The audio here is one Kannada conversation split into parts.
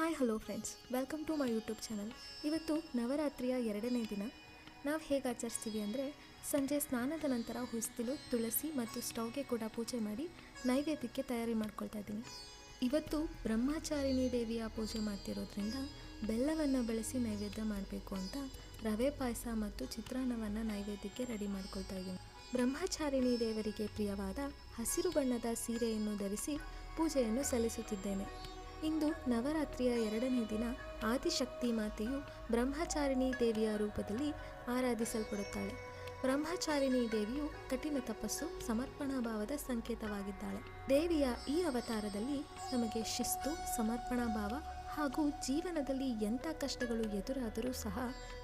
Hi hello friends welcome to my YouTube channel ಇವತ್ತು ನವರಾತ್ರಿಯ ಎರಡನೇ ದಿನ. ನಾವು ಹೇಗೆ ಆಚರಿಸ್ತೀವಿ ಅಂದರೆ, ಸಂಜೆ ಸ್ನಾನದ ನಂತರ ಹುಸ್ತಿಲು ತುಳಸಿ ಮತ್ತು ಸ್ಟೌಗೆ ಕೂಡ ಪೂಜೆ ಮಾಡಿ ನೈವೇದ್ಯಕ್ಕೆ ತಯಾರಿ ಮಾಡ್ಕೊಳ್ತಾ ಇದ್ದೀನಿ. ಇವತ್ತು ಬ್ರಹ್ಮಚಾರಿಣಿ ದೇವಿಯ ಪೂಜೆ ಮಾಡ್ತಿರೋದ್ರಿಂದ ಬೆಲ್ಲವನ್ನು ಬಳಸಿ ನೈವೇದ್ಯ ಮಾಡಬೇಕು ಅಂತ ರವೆ ಪಾಯಸ ಮತ್ತು ಚಿತ್ರಾನ್ನವನ್ನು ನೈವೇದ್ಯಕ್ಕೆ ರೆಡಿ ಮಾಡ್ಕೊಳ್ತಾ ಇದ್ದೀನಿ. ಬ್ರಹ್ಮಚಾರಿಣಿ ದೇವರಿಗೆ ಪ್ರಿಯವಾದ ಹಸಿರು ಬಣ್ಣದ ಸೀರೆಯನ್ನು ಧರಿಸಿ ಪೂಜೆಯನ್ನು ಸಲ್ಲಿಸುತ್ತಿದ್ದೇನೆ. ಇಂದು ನವರಾತ್ರಿಯ ಎರಡನೇ ದಿನ ಆದಿಶಕ್ತಿ ಮಾತೆಯು ಬ್ರಹ್ಮಚಾರಿಣಿ ದೇವಿಯ ರೂಪದಲ್ಲಿ ಆರಾಧಿಸಲ್ಪಡುತ್ತಾಳೆ. ಬ್ರಹ್ಮಚಾರಿಣಿ ದೇವಿಯು ಕಠಿಣ ತಪಸ್ಸು, ಸಮರ್ಪಣಾ ಭಾವದ ಸಂಕೇತವಾಗಿದ್ದಾಳೆ. ದೇವಿಯ ಈ ಅವತಾರದಲ್ಲಿ ನಮಗೆ ಶಿಸ್ತು, ಸಮರ್ಪಣಾ ಭಾವ ಹಾಗೂ ಜೀವನದಲ್ಲಿ ಎಂಥ ಕಷ್ಟಗಳು ಎದುರಾದರೂ ಸಹ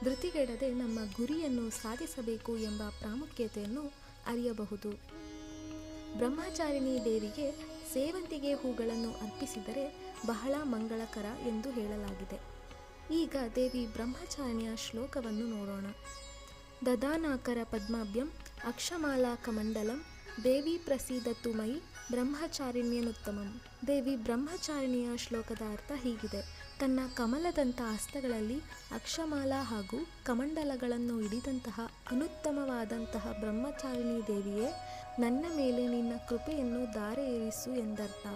ಧೃತಿಗೆಡದೆ ನಮ್ಮ ಗುರಿಯನ್ನು ಸಾಧಿಸಬೇಕು ಎಂಬ ಪ್ರಾಮುಖ್ಯತೆಯನ್ನು ಅರಿಯಬಹುದು. ಬ್ರಹ್ಮಚಾರಿಣಿ ದೇವಿಗೆ ಸೇವಂತಿಗೆ ಹೂಗಳನ್ನು ಅರ್ಪಿಸಿದರೆ ಬಹಳ ಮಂಗಳಕರ ಎಂದು ಹೇಳಲಾಗಿದೆ. ಈಗ ದೇವಿ ಬ್ರಹ್ಮಚಾರಣಿಯ ಶ್ಲೋಕವನ್ನು ನೋಡೋಣ. ದದಾನಾಕರ ಪದ್ಮಾಭ್ಯಂ ಅಕ್ಷಮಾಲಾ ಕಮಂಡಲಂ ದೇವಿ ಪ್ರಸೀದತ್ತು ಮೈ ಬ್ರಹ್ಮಚಾರಿಣ್ಯನುತ್ತಮಂ. ದೇವಿ ಬ್ರಹ್ಮಚಾರಿಣಿಯ ಶ್ಲೋಕದ ಅರ್ಥ ಹೀಗಿದೆ. ತನ್ನ ಕಮಲದಂಥ ಹಸ್ತಗಳಲ್ಲಿ ಅಕ್ಷಮಾಲಾ ಹಾಗೂ ಕಮಂಡಲಗಳನ್ನು ಹಿಡಿದಂತಹ ಅನುತ್ತಮವಾದಂತಹ ಬ್ರಹ್ಮಚಾರಿಣಿ ದೇವಿಯೇ ನನ್ನ ಮೇಲೆ ನಿನ್ನ ಕೃಪೆಯನ್ನು ದಾರೆ ಏರಿಸು ಎಂದರ್ಥ.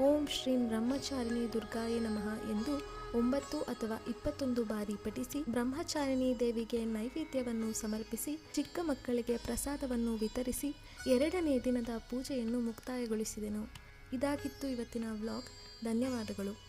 ಓಂ ಶ್ರೀಂ ಬ್ರಹ್ಮಚಾರಿಣಿ ದುರ್ಗಾಯ ನಮಃ ಎಂದು ಒಂಬತ್ತು ಅಥವಾ ಇಪ್ಪತ್ತೊಂದು ಬಾರಿ ಪಠಿಸಿ ಬ್ರಹ್ಮಚಾರಿಣಿ ದೇವಿಗೆ ನೈವೇದ್ಯವನ್ನು ಸಮರ್ಪಿಸಿ ಚಿಕ್ಕ ಮಕ್ಕಳಿಗೆ ಪ್ರಸಾದವನ್ನು ವಿತರಿಸಿ ಎರಡನೇ ದಿನದ ಪೂಜೆಯನ್ನು ಮುಕ್ತಾಯಗೊಳಿಸಿದೆನು. ಇದಾಗಿತ್ತು ಇವತ್ತಿನ ವ್ಲಾಗ್. ಧನ್ಯವಾದಗಳು.